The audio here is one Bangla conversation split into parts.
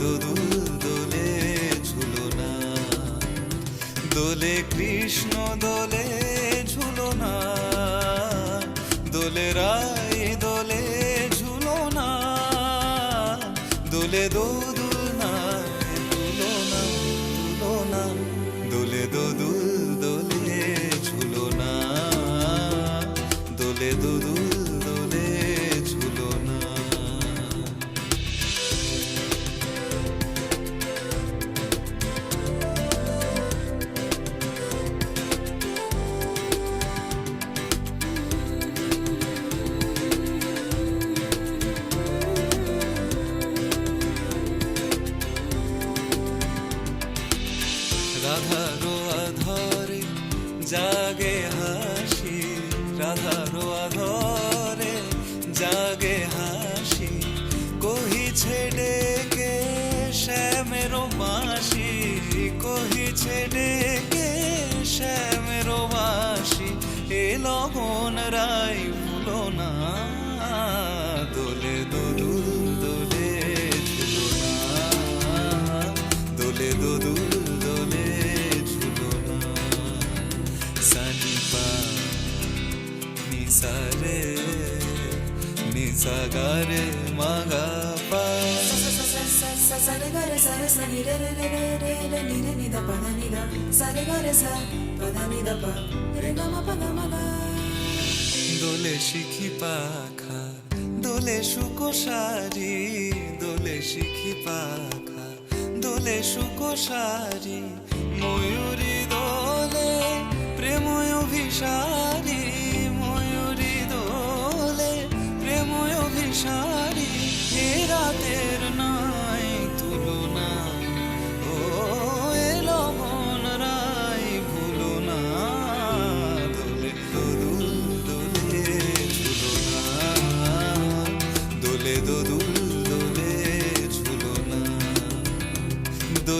দোদুল দোলে ঝুলো না। দোলে কৃষ্ণ, দোলে ঝুলো না। দোলে রায়, দোলে ঝুলো না। দোলে দোদুল না তুলো না তুলো না। দোলে দোদুল রাধারো আধরে, জাগে হাসি। রাধারো আধরে, জাগে হাসি। কহিছে ডেকে শ্যামেরো বাঁশি কহিছে ডেকে শ্যামেরো বাঁশি এ লগন রাই নিসা রে নিসা গা রে মাগা পা సరి గరి సరి సని రే రే రే రే రే ని రే ని ద ప ద ని ద సరి గరి స ప ద ని ద ప రే గ మ ప ద మ ద দোলে শিখি পাখা দোলে সুকোষারি দোলে শিখি পাখা দোলে সুকোষারি ময়ূরী দোলে প্রেময় অভিসারি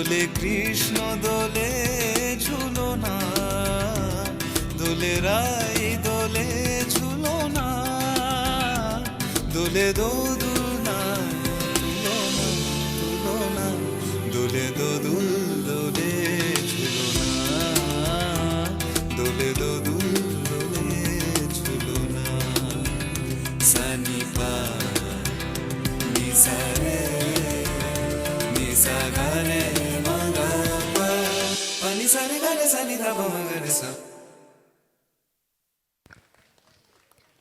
দোলে কৃষ্ণ দোলে ঝুলো না। দোলে রাই দোলে ঝুলো না। দোলে দোদুল sani gane sani da ba mun gane sa